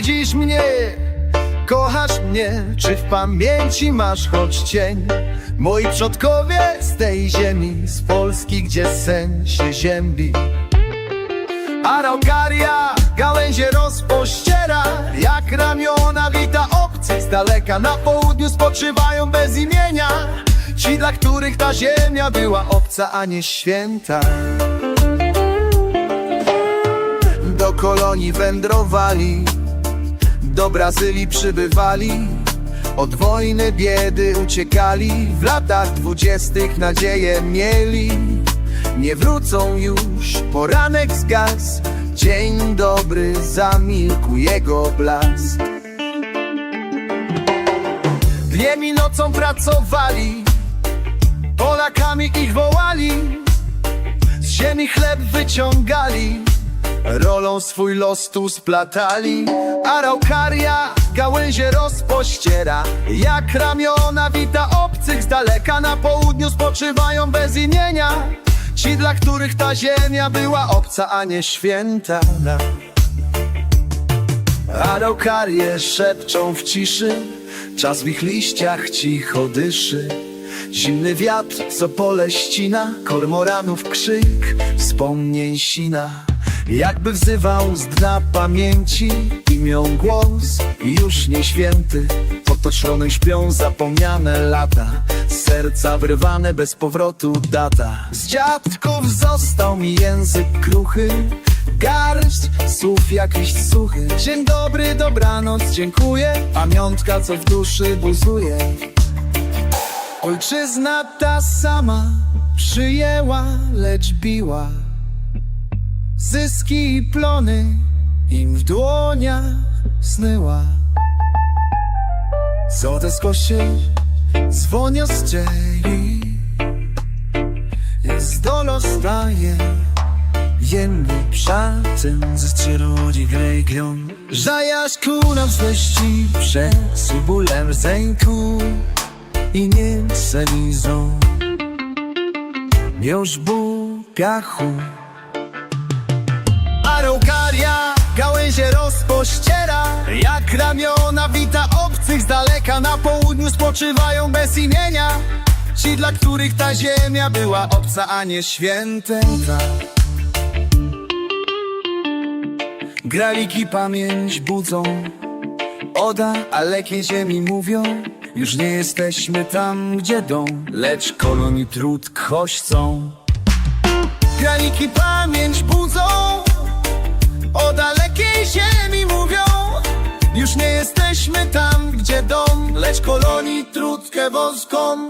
widzisz mnie, kochasz mnie, czy w pamięci masz choć cień? Moi przodkowie z tej ziemi, z Polski, gdzie sen się ziębi. Araukaria gałęzie rozpościera Jak ramiona wita obcych z daleka Na południu spoczywają bez imienia. Ci, dla których ta ziemia była obca, a nie święta. Do kolonii wędrowali Do Brazylii przybywali. Od wojny biedy uciekali. W latach dwudziestych nadzieję mieli. Nie wrócą już, poranek zgasł Dzień dobry zamilkł jego blask. Dniem i nocą pracowali. Polakami ich wołali. Z ziemi chleb wyciągali Rolą swój los tu splatali Araukaria gałęzie rozpościera. Jak ramiona wita obcych z daleka. Na południu spoczywają bez imienia. Ci, dla których ta ziemia była obca, a nie święta. Araukarie szepczą w ciszy. Czas w ich liściach cicho dyszy. Zimny wiatr, co pole ścina. Kormoranów krzyk, wspomnień sina Jakby wzywał z dna pamięci Imią głos, już nie święty Potoczone śpią zapomniane lata. Serca wyrwane bez powrotu data. Z dziadków został mi język kruchy Garść słów jakiś suchy. Dzień dobry, dobranoc, dziękuję Pamiątka, co w duszy buzuje. Ojczyzna ta sama przyjęła, lecz biła Zyski i plony im w dłoniach snyła Co z kościel dzwonia z dzieli. Jest dolostaje Jęby pszacem ze strzelodzi grejglion Zajaż ku nam zleści przez bólem rdzęku I nie selizą Już bukachu Araukaria gałęzie rozpościera. Jak ramiona wita obcych z daleka Na południu spoczywają bez imienia. Ci, dla których ta ziemia była obca, a nie świętęta Graliki pamięć budzą. Oda, a lekie ziemi mówią Już nie jesteśmy tam, gdzie dom Lecz kolonii trud koścą Graniki pamięć budzą O dalekiej ziemi mówią Już nie jesteśmy tam, gdzie dom Lecz kolonii trudkę woską